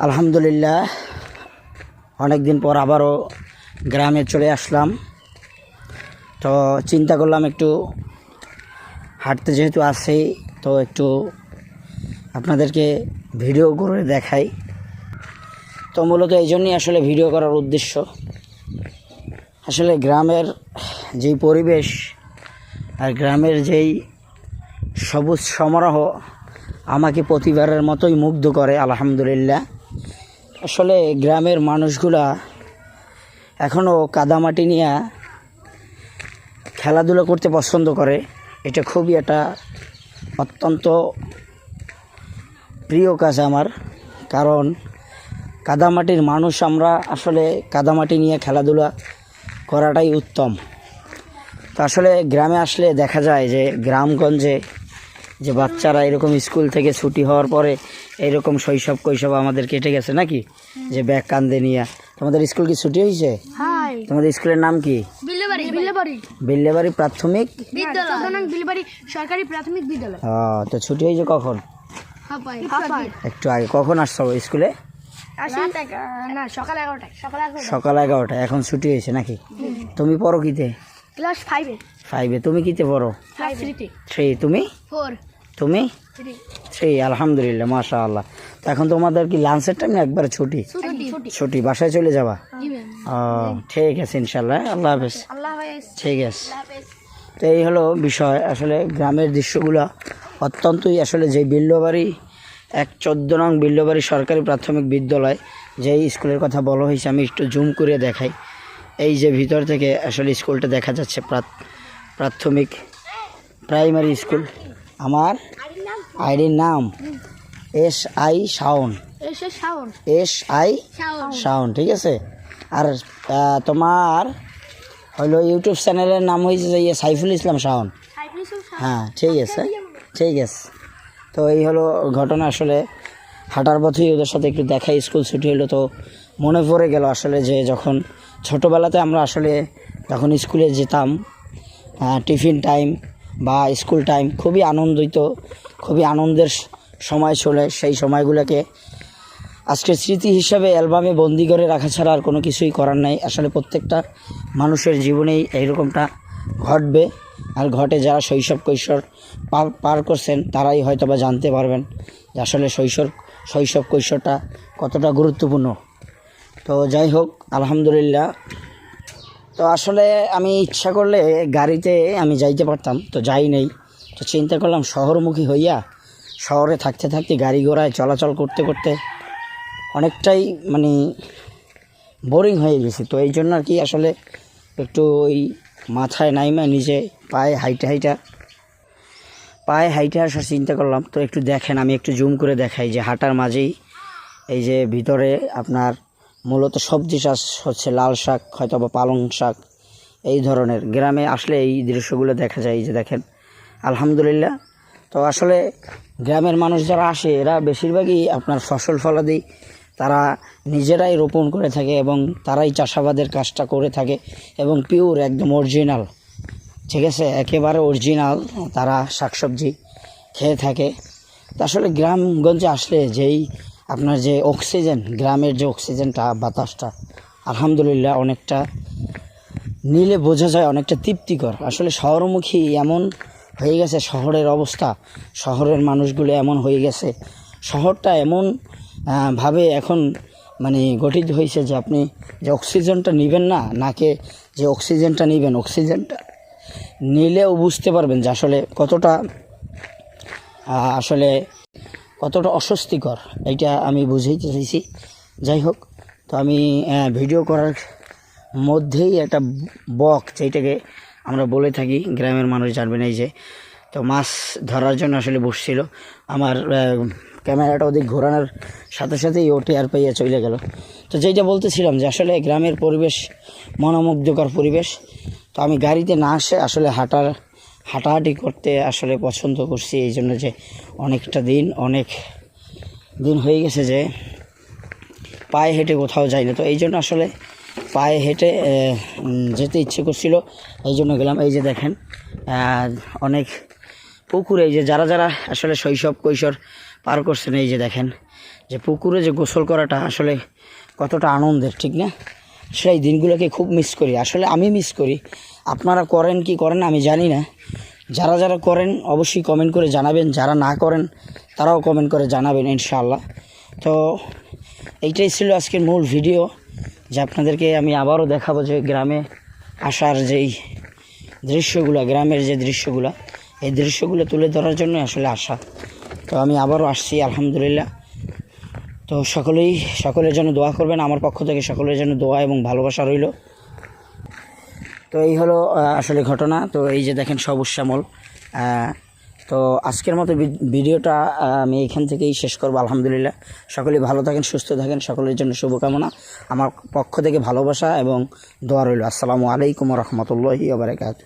আলহামদুলিল্লাহ অনেক দিন পর আবারও গ্রামে চলে আসলাম। তো চিন্তা করলাম একটু হাঁটতে যেহেতু আসি তো একটু আপনাদেরকে ভিডিও করে দেখাই। তো মূলত এই জন্যই আসলে ভিডিও করার উদ্দেশ্য। আসলে গ্রামের যেই পরিবেশ আর গ্রামের যেই সবুজ সমারোহ আমাকে প্রতিবারের মতোই মুগ্ধ করে, আলহামদুলিল্লাহ। আসলে গ্রামের মানুষগুলা এখনও কাদামাটি নিয়ে খেলাধুলা করতে পছন্দ করে। এটা খুবই একটা অত্যন্ত প্রিয় কাজ আমার, কারণ কাদামাটির মানুষ আমরা আসলে কাদামাটি নিয়ে খেলাধুলা করাটাই উত্তম। তো আসলে গ্রামে আসলে দেখা যায় যে গ্রামগঞ্জে যে বাচ্চারা এরকম স্কুল থেকে ছুটি হওয়ার পরে এরকম শৈশব কৈশব আমাদের কেটে গেছে নাকি? যে ব্যাগ কান্দে নিয়ে। তোমাদের স্কুল কি ছুটি হয়েছে? তোমাদের স্কুলের নাম কি? বিল্লেবাড়ি। বিল্লেবাড়ি। বিল্লেবাড়ি প্রাথমিক? বিল্লেবাড়ি সরকারি প্রাথমিক বিদ্যালয়। ও, তো ছুটি হয়েছে কখন? একটু আগে। কখন আসছো স্কুলে? সকাল এগারোটায়। সকাল এগারোটায়। এগারোটা এখন ছুটি হয়েছে নাকি? তুমি পড়ো কিতে? ক্লাস ফাইভে ফাইভে তুমি কিতে পড়ো? থ্রি তুমি? ফোর তুমি? থ্রি আলহামদুলিল্লাহ মাশা আল্লাহ তো এখন তোমাদের কি লাঞ্চের টাইম একবারে ছুটি? ছুটি। ছুটি। ছুটি বাসায় চলে যাবা? ও ঠিক আছে ইনশাল্লাহ আল্লাহ হাফেজ। ঠিক আছে। তো এই হলো বিষয় আসলে গ্রামের দৃশ্যগুলো অত্যন্তই আসলে যে বিল্লবাড়ি এক চোদ্দ নং বিল্লবাড়ি সরকারি প্রাথমিক বিদ্যালয় যেই স্কুলের কথা বলা হয়েছে আমি একটু জুম করে দেখাই। এই যে ভিতর থেকে আসলে স্কুলটা দেখা যাচ্ছে প্রাথমিক প্রাইমারি স্কুল আমার আইডির নাম S I Shawon. S I Shawon, ঠিক আছে? আর তোমার হলো ইউটিউব চ্যানেলের নাম হয়েছে যে ইয়ে সাইফুল ইসলাম শাওন। হ্যাঁ ঠিক আছে ঠিক আছে। তো এই হলো ঘটনা আসলে। হাঁটার পথেই ওদের সাথে একটু দেখা, স্কুল ছুটি হলো তো মনে পড়ে গেল আসলে যে যখন ছোটোবেলাতে আমরা আসলে যখন স্কুলে যেতাম টিফিন টাইম বা স্কুল টাইম খুবই আনন্দিত, খুবই আনন্দের সময় চলে সেই সময়গুলোকে। আজকে স্মৃতি হিসাবে অ্যালবামে বন্দি করে রাখা ছাড়া আর কোনো কিছুই করার নাই। আসলে প্রত্যেকটা মানুষের জীবনেই এইরকমটা ঘটবে আর ঘটে যারা শৈশব কৈশোর পার পার করছেন তারাই হয়তো বা জানতে পারবেন যে আসলে শৈশব শৈশব কৈশোরটা কতটা গুরুত্বপূর্ণ। তো যাই হোক, আলহামদুলিল্লাহ তো আসলে আমি ইচ্ছা করলে গাড়িতে আমি যাইতে পারতাম, তো যাই নেই। তো চিন্তা করলাম শহরমুখী হইয়া শহরে থাকতে থাকতে গাড়ি ঘোড়ায় চলাচল করতে করতে অনেকটাই মানে বোরিং হয়ে গেছে। তো এই জন্য আর কি আসলে একটু ওই মাথায় নাইমা নিজে পায়ে হাইটা হাইটা, পায়ে হাইটে আসার চিন্তা করলাম। তো একটু দেখেন, আমি একটু জুম করে দেখাই যে হাঁটার মাঝেই এই যে ভিতরে আপনার মূলত সবজি চাষ হচ্ছে লাল শাক হয়তো বা পালং শাক, এই ধরনের। গ্রামে আসলে এই দৃশ্যগুলো দেখা যায়, এই যে দেখেন, আলহামদুলিল্লাহ। তো আসলে গ্রামের মানুষ যারা আসে, এরা বেশিরভাগই আপনার ফসল ফলাদি তারা নিজেরাই রোপণ করে থাকে এবং তারাই চাষাবাদের কাজটা করে থাকে এবং পিওর একদম অরিজিনাল ঠিক আছে? একেবারে অরিজিনাল তারা শাকসবজি খেয়ে থাকে। তো আসলে গ্রামগঞ্জে আসলে যেই আপনার যে অক্সিজেন, গ্রামের যে অক্সিজেনটা, বাতাসটা, আলহামদুলিল্লাহ অনেকটা নিলে বোঝা যায় অনেকটা তৃপ্তিকর। আসলে শহরমুখী এমন হয়ে গেছে, শহরের অবস্থা, শহরের মানুষগুলো এমন হয়ে গেছে। শহরটা এমন ভাবে এখন মানে গঠিত হয়েছে যে আপনি যে অক্সিজেনটা নেবেন না, নাকে যে অক্সিজেনটা নেবেন, অক্সিজেনটা নিলেও বুঝতে পারবেন যে আসলে কতটা আসলে কতটা অস্বস্তিকর এটা আমি বুঝাইতে চাইছি। যাই হোক, তো আমি ভিডিও করার মধ্যেই একটা বক যেটাকে আমরা বলে থাকি, গ্রামের মানুষ জানবেন এই যে। তো মাছ ধরার জন্য আসলে বসছিল। আমার ক্যামেরাটা ওদিক ঘোরানোর সাথে সাথেই ওটে আর পাইয়া চলে গেল। তো যেটা বলতেছিলাম যে আসলে গ্রামের পরিবেশ মনোমুগ্ধকর পরিবেশ। তো আমি গাড়িতে না আসে আসলে হাঁটার হাঁটাহাঁটি করতে আসলে পছন্দ করছি, এই জন্য যে অনেকটা দিন, অনেক দিন হয়ে গেছে যে পায়ে হেঁটে কোথাও যাই না। তো এই জন্য আসলে পায়ে হেঁটে যেতে ইচ্ছে করছিল, এই জন্য গেলাম। এই যে দেখেন অনেক পুকুর, এই যে যারা যারা আসলে শৈশব কৈশোর পার করছেন, এই যে দেখেন, যে পুকুরে যে গোসল করাটা আসলে কতটা আনন্দের, ঠিক না? সেই দিনগুলোকে খুব মিস করি। আসলে আমি মিস করি আপনারা করেন কি করেন আমি জানি না। যারা যারা করেন, অবশ্যই কমেন্ট করে জানাবেন। যারা না করেন, তারাও কমেন্ট করে জানাবেন ইনশাআল্লাহ। তো এইটাই ছিল আজকের মূল ভিডিও যে আপনাদেরকে আমি আবারও দেখাবো যে গ্রামে আসার যেই দৃশ্যগুলো, গ্রামের যে দৃশ্যগুলো, এই দৃশ্যগুলো তুলে ধরার জন্য আসলে আসা। তো আমি আবারও আসছি, আলহামদুলিল্লাহ। তো সকলেই, সকলের জন্য দোয়া করবেন। আমার পক্ষ থেকে সকলের জন্য দোয়া এবং ভালোবাসা রইল। তো এই হলো আসলে ঘটনা। তো এই যে দেখেন সবুজ শ্যামল। তো আজকের মতো ভিডিওটা আমি এখান থেকেই শেষ করব। আলহামদুলিল্লাহ। সকলেই ভালো থাকেন, সুস্থ থাকেন। সকলের জন্য শুভকামনা। আমার পক্ষ থেকে ভালোবাসা এবং দোয়া রইল। আসসালামু আলাইকুম রহমতুল্লাহি আবরাকাত